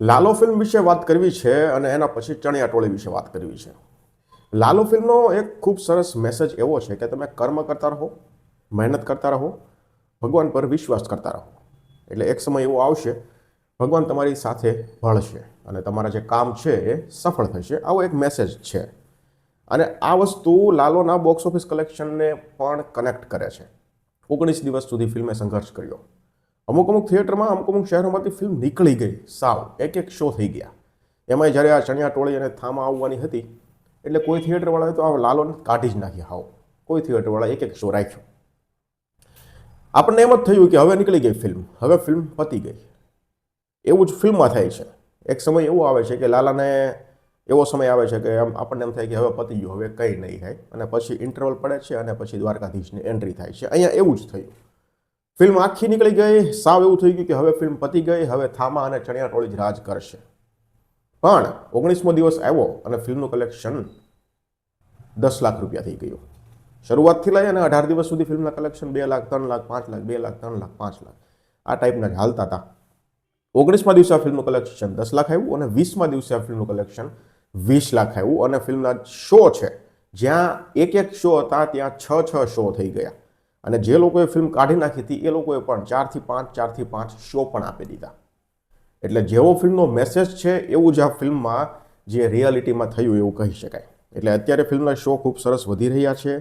Lalo film વિશે વાત કરવી છે અને એના પછી ચણિયા ટોળી વિશે વાત કરવી છે. લાલો ફિલ્મનો એક ખૂબ સરસ મેસેજ એવો છે કે તમે કર્મ કરતા રહો, મહેનત કરતા રહો, ભગવાન પર વિશ્વાસ કરતા રહો. એટલે એક સમય એવો આવશે, ભગવાન તમારી સાથે ભળશે અને તમારા જે કામ છે એ સફળ થશે. આવો એક મેસેજ છે. અને આ વસ્તુ લાલોના બોક્સ ઓફિસ કલેક્શનને પણ કનેક્ટ કરે છે. ઓગણીસ દિવસ સુધી ફિલ્મે સંઘર્ષ કર્યો. અમુક અમુક થિયેટરમાં, અમુક અમુક શહેરોમાંથી ફિલ્મ નીકળી ગઈ. સાવ. એક એક શો થઈ ગયા. એમાંય જ્યારે આ ચણિયા ટોળી અને થામા આવવાની હતી, એટલે કોઈ થિયેટરવાળાએ તો આ લાલોને કાઢી જ નાખી હાવ. કોઈ થિયેટરવાળા એક એક શો રાખ્યો. આપણને એમ જ થયું કે હવે નીકળી ગઈ ફિલ્મ હવે ફિલ્મ પતી ગઈ. એવું જ ફિલ્મમાં થાય છે. એક સમય એવો આવે છે કે લાલાને એવો સમય આવે છે કે આમ આપણને એમ થાય કે હવે પતી ગયું, હવે કંઈ નહીં થાય. અને પછી ઇન્ટરવલ પડે છે અને પછી દ્વારકાધીશની એન્ટ્રી થાય છે. અહીંયા એવું જ થયું. ફિલ્મ આખી નીકળી ગઈ, સાવ એવું થઈ ગયું કે હવે ફિલ્મ પતી ગઈ, હવે થામા અને ચણિયા ટોળી જ રાજ કરશે. પણ ઓગણીસમો દિવસ આવ્યો અને ફિલ્મનું કલેક્શન દસ લાખ રૂપિયા થઈ ગયું. શરૂઆતથી લઈ અને અઢાર દિવસ સુધી ફિલ્મના કલેક્શન બે લાખ, ત્રણ લાખ, પાંચ લાખ, બે લાખ, ત્રણ લાખ, પાંચ લાખ. આ ટાઈપના જ હાલતા હતા. ઓગણીસમા દિવસે આ ફિલ્મનું કલેક્શન દસ લાખ આવ્યું અને વીસમા દિવસે આ ફિલ્મનું કલેક્શન વીસ લાખ આવ્યું. અને ફિલ્મના શો છે. જ્યાં એક એક શો હતા, ત્યાં છ છ શો થઈ ગયા. અને જે લોકોએ ફિલ્મ કાઢી નાખી હતી, એ લોકોએ પણ ચારથી પાંચ ચારથી પાંચ શો પણ આપી દીધા. એટલે જેવો ફિલ્મનો મેસેજ છે, એવું જ આ ફિલ્મમાં જે રિયાલિટીમાં થયું એવું કહી શકાય. એટલે અત્યારે ફિલ્મના શો ખૂબ સરસ વધી રહ્યા છે.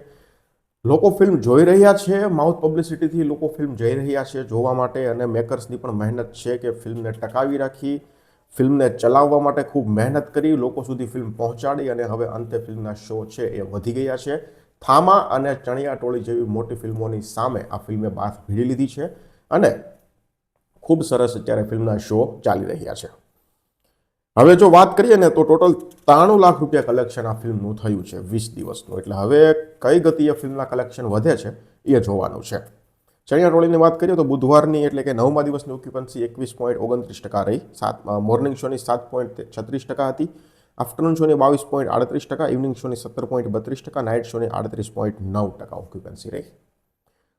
લોકો ફિલ્મ જોઈ રહ્યા છે માઉથ પબ્લિસિટીથી લોકો ફિલ્મ જઈ રહ્યા છે જોવા માટે અને મેકર્સની પણ મહેનત છે કે ફિલ્મને ટકાવી રાખી ફિલ્મને ચલાવવા માટે ખૂબ મહેનત કરી, લોકો સુધી ફિલ્મ પહોંચાડી અને હવે અંતે ફિલ્મના શો છે એ વધી ગયા છે. થામા અને ચણિયા ટોળી જેવી મોટી ફિલ્મોની સામે આ ફિલ્મે બાથ ભીડી લીધી છે અને ખૂબ સરસ અત્યારે ફિલ્મના શો ચાલી રહ્યા છે. હવે જો વાત કરીએ ને તો ટોટલ ત્રાણું લાખ રૂપિયા કલેક્શન આ ફિલ્મનું થયું છે વીસ દિવસનું. એટલે હવે કઈ ગતિએ ફિલ્મના કલેક્શન વધે છે એ જોવાનું છે. ચણિયા ટોળીની વાત કરીએ તો બુધવારની એટલે કે નવમા દિવસની ઓક્યુપન્સી એકવીસ પોઈન્ટ ઓગણત્રીસ ટકા રહી. સાત મોર્નિંગ શોની સાત પોઈન્ટ છત્રીસ ટકા હતી. આફ્ટરનૂન શોની બાવીસ પોઈન્ટ આડત્રીસ ટકા ઇવનિંગ શોની સત્તર પોઈન્ટ બત્રીસ ટકા નાઇટ શોની આડત્રીસ પોઈન્ટ નવ ટકા ઓક્યુપન્સી રહી.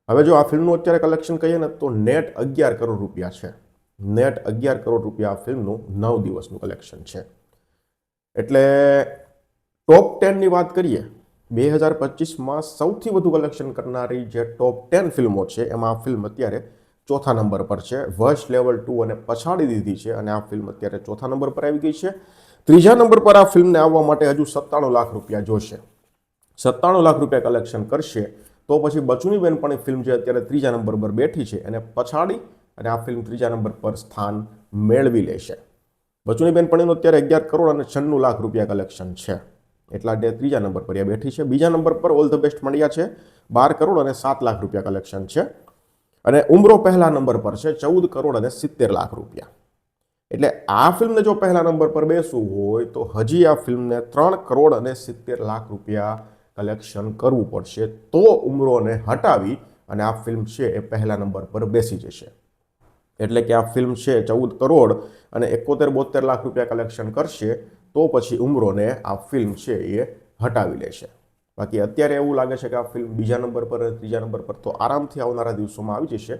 હવે જો આ ફિલ્મનું અત્યારે કલેક્શન કહીએ ને, તો નેટ અગિયાર કરોડ રૂપિયા છે. નેટ અગિયાર કરોડ રૂપિયા આ ફિલ્મનું નવ દિવસનું કલેક્શન છે. એટલે ટોપ ટેનની વાત કરીએ, બે હજાર પચીસમાં સૌથી વધુ કલેક્શન કરનારી જે ટોપ ટેન ફિલ્મો છે, એમાં આ ફિલ્મ અત્યારે ચોથા નંબર પર છે. વર્ષ લેવલ ટુ અને પછાડી દીધી છે, અને આ ફિલ્મ અત્યારે ચોથા નંબર પર આવી ગઈ છે. ત્રીજા નંબર પર આ ફિલ્મને આવવા માટે હજુ સત્તાણું લાખ રૂપિયા જોશે. સત્તાણું લાખ રૂપિયા કલેક્શન કરશે, તો પછી બચુની બેન પણ ફિલ્મ જે અત્યારે ત્રીજા નંબર પર બેઠી છે, એને પછાડી અને આ ફિલ્મ ત્રીજા નંબર પર સ્થાન મેળવી લેશે. બચુની બેન અત્યારે અગિયાર કરોડ અને છન્નું લાખ રૂપિયા કલેક્શન છે. એટલા ડે ત્રીજા નંબર પર એ બેઠી છે. બીજા નંબર પર ઓલ ધ બેસ્ટ મળ્યા છે, બાર કરોડ અને સાત લાખ રૂપિયા કલેક્શન છે. અને ઉમરો પહેલા નંબર પર છે, ચૌદ કરોડ અને સિત્તેર લાખ રૂપિયા. એટલે આ ફિલ્મને જો પહેલા નંબર પર બેસવું હોય, તો હજી આ ફિલ્મને ત્રણ કરોડ અને સિત્તેર લાખ રૂપિયા કલેક્શન કરવું પડશે. તો ઉમરોને હટાવી અને આ ફિલ્મ છે એ પહેલા નંબર પર બેસી જશે. એટલે કે આ ફિલ્મ છે ચૌદ કરોડ અને એકોતેર બોતેર લાખ રૂપિયા કલેક્શન કરશે, તો પછી ઉમરોને આ ફિલ્મ છે એ હટાવી લેશે. બાકી અત્યારે એવું લાગે છે કે આ ફિલ્મ બીજા નંબર પર ત્રીજા નંબર પર તો આરામથી આવનારા દિવસોમાં આવી જશે.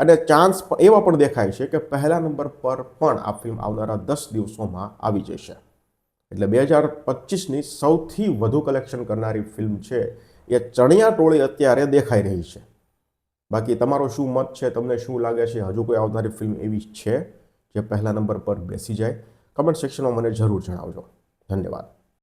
અને ચાન્સ એવા પણ દેખાય છે કે પહેલા નંબર પર પણ આ ફિલ્મ આવનારા દસ દિવસોમાં આવી જશે. એટલે બે હજાર પચીસની સૌથી વધુ કલેક્શન કરનારી ફિલ્મ છે એ ચણિયા ટોળી અત્યારે દેખાઈ રહી છે. બાકી તમારો શું મત છે? તમને શું લાગે છે? હજુ કોઈ આવનારી ફિલ્મ એવી છે જે પહેલા નંબર પર બેસી જાય? કમેન્ટ સેક્શનમાં મને જરૂર જણાવજો. ધન્યવાદ.